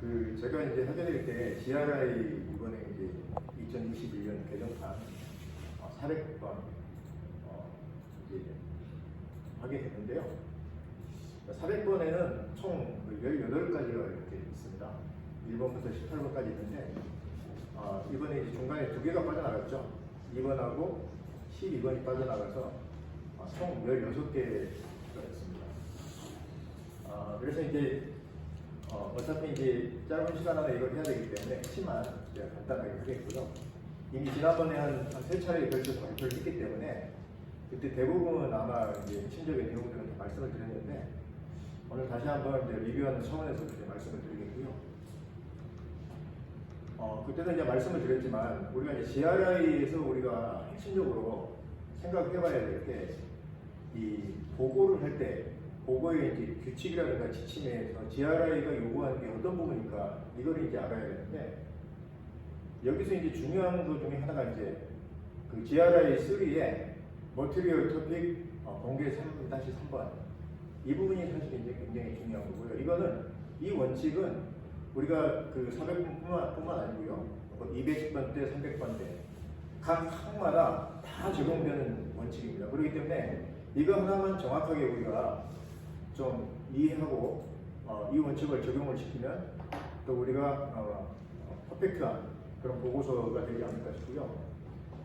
그 제가 이제 해드릴 때 GRI 이번에 이제 2021년 개정판 400번 어, 이제 하게 됐는데요. 400번에는 총 18가지가 이렇게 있습니다. 1번부터 18번까지 있는데 어, 이번에 이제 중간에 두 개가 빠져나갔죠. 2번하고 12번이 빠져나가서 어, 총 16개가 있습니다. 어, 그래서 이제 어, 어차피 이제 짧은 시간 안에 이걸 해야 되기 때문에 했지만 제가 간단하게 하겠고요. 이미 지난번에 한 세 차례에 걸쳐서 발표를 했기 때문에 그때 대부분은 아마 이제 핵심적인 내용들은 좀 말씀을 드렸는데 오늘 다시 한번 이제 리뷰하는 차원에서 이제 말씀을 드리겠고요. 어, 그때도 이제 말씀을 드렸지만 우리가 이제 GRI에서 우리가 핵심적으로 생각해봐야 될 게 이 보고를 할때 보고의 이제 규칙이라든가 지침에서 GRI가 요구하는 게 어떤 부분인가 이걸 이제 알아야 되는데 여기서 이제 중요한 것 중에 하나가 이제 그 GRI 3의 머티리얼 토픽 어, 공개 3-3번 이 부분이 사실 이제 굉장히 중요한 거고요. 이거는 이 원칙은 우리가 그 400분뿐만 뿐만 아니고요. 210번 때, 300번 때, 각 항마다 다 적용되는 원칙입니다. 그렇기 때문에 이거 하나만 정확하게 우리가 좀 이해하고 어, 이 원칙을 적용을 시키면 또 우리가 어, 어, 퍼펙트한 그런 보고서가 되지 않을까 싶고요.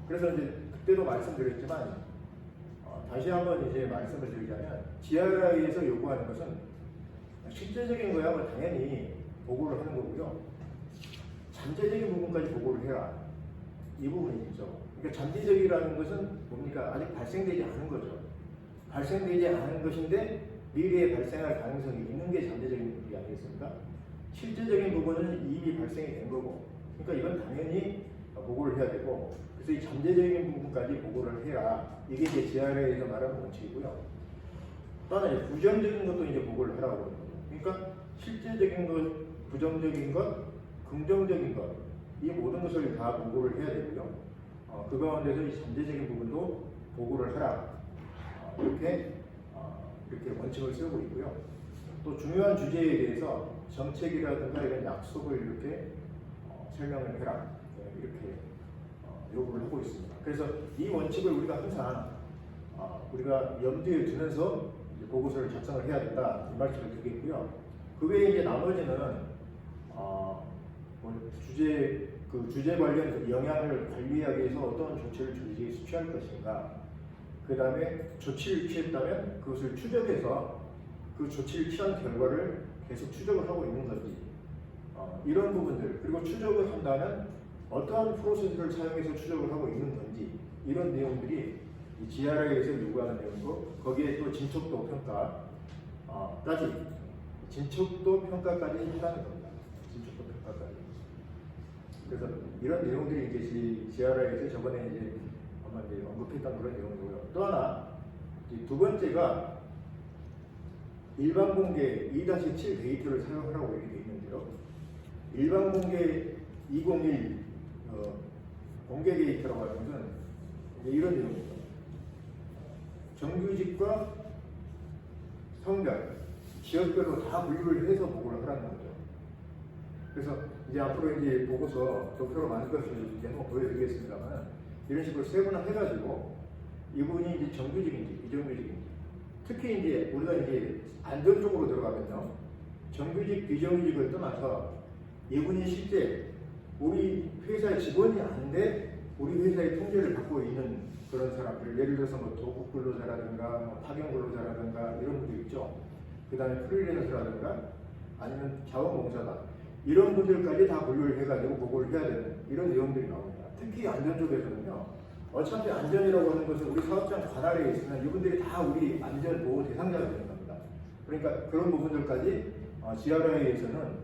그래서 이제 그때도 말씀드렸지만 어, 다시 한번 이제 말씀을 드리자면 GRI에서 요구하는 것은 실제적인 거야 뭐 당연히 보고를 하는 거고요. 잠재적인 부분까지 보고를 해라. 이 부분이죠. 그러니까 잠재적이라는 것은 뭡니까? 아직 발생되지 않은 거죠. 발생되지 않은 것인데 미래에 발생할 가능성이 있는 게 잠재적인 부분이 아니겠습니까? 실제적인 부분은 이미 발생이 된 거고, 그러니까 이건 당연히 보고를 해야 되고, 그래서 이 잠재적인 부분까지 보고를 해라. 이게 이제 GRA에서 말하는 원칙이고요. 또 하나 이제 부정적인 것도 이제 보고를 하라고 하는 거죠. 그러니까 실제적인 것, 부정적인 것, 긍정적인 것, 이 모든 것을 다 보고를 해야 되고요. 어, 그 가운데서 이 잠재적인 부분도 보고를 하라. 어, 이렇게 어, 이렇게 원칙을 세우고 있고요. 또 중요한 주제에 대해서 정책이라든가 이런 약속을 이렇게 어, 설명을 해라. 네, 이렇게 어, 요구를 하고 있습니다. 그래서 이 원칙을 우리가 항상 어, 우리가 염두에 두면서 보고서를 작성을 해야 된다 이 말씀을 드리겠고요. 그 외에 이제 나머지는 어, 뭐 주제 그 주제 관련 영향을 관리하기 위해서 어떤 조치를 조직에 취할 것인가, 그 다음에 조치를 취했다면 그것을 추적해서 그 조치를 취한 결과를 계속 추적을 하고 있는 건지 어, 이런 부분들 그리고 추적을 한다면 어떠한 프로세스를 사용해서 추적을 하고 있는 건지 이런 내용들이 이 GRI에서 요구하는 내용이고 거기에 또 진척도 평가까지 진척도 평가까지 한다는 겁니다. 진척도 평가까지. 그래서 이런 내용들이 이제 GRI에서 저번에 이제 아마 이제 언급했던 그런 내용이고요. 또 하나 이두 번째가 일반 공개 2-7 데이터를 사용하라고 이렇게 되어 있는데요. 일반 공개 201 어, 공개 데이터라고 하는 이제 이런 내용입니다. 정규직과 성별, 지역별로 다 분류를 해서 보고를 하라는 거죠. 그래서 이제 앞으로 이제 보고서 도표로 만들어서 이렇게 한번 보여드리겠습니다만 이런 식으로 세분화 해가지고 이분이 이제 정규직인지 비정규직인지. 특히 이제 우리가 이제 안전 쪽으로 들어가면요. 정규직 비정규직을 떠나서 이분이 실제 우리 회사의 직원이 아닌데 우리 회사의 통제를 받고 있는 그런 사람들 예를 들어서 뭐 도급 근로자라든가 뭐 파견 근로자라든가 이런 분들 있죠. 그 다음에 프리랜서라든가 아니면 자원봉사다 이런 분들까지 다 분류를 해가지고 보고를 해야 되는 이런 내용들이 나옵니다 특히 안전 쪽에서는요 어차피 안전이라고 하는 것은 우리 사업장 관할에 있으면 이분들이 다 우리 안전 보호 대상자가 되는 겁니다. 그러니까 그런 부분들까지 어, GRI에서는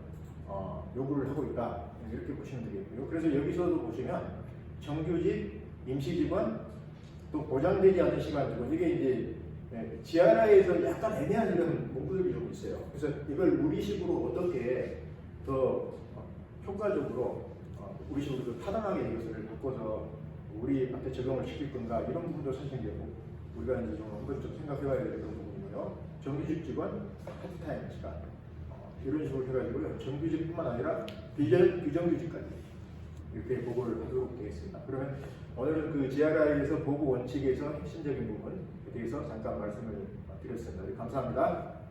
어, 요구를 하고 있다 이렇게 보시면 되겠고요. 그래서 여기서도 보시면 정규직, 임시직원, 또 보장되지 않는 시간 직원 이게 이제 네, GRI에서 약간 애매한 이런 문구들이 좀 있어요. 그래서 이걸 우리식으로 어떻게 더 어, 효과적으로 어, 우리 식으로 더 타당하게 이것을 바꿔서 우리 앞에 적용을 시킬 건가 이런 부분도 이제 뭐 우리가 이제 좀 한번 좀 생각해봐야 될 그런 부분이고요. 정규직 직원 파트타임 시간, 어, 이런 식으로 해가지고요. 정규직뿐만 아니라 비정, 비정규직까지 이렇게 보고를 하도록 되겠습니다. 그러면 오늘은 그 GRI에서 보고 원칙에서 핵심적인 부분에 대해서 잠깐 말씀을 드렸습니다. 감사합니다.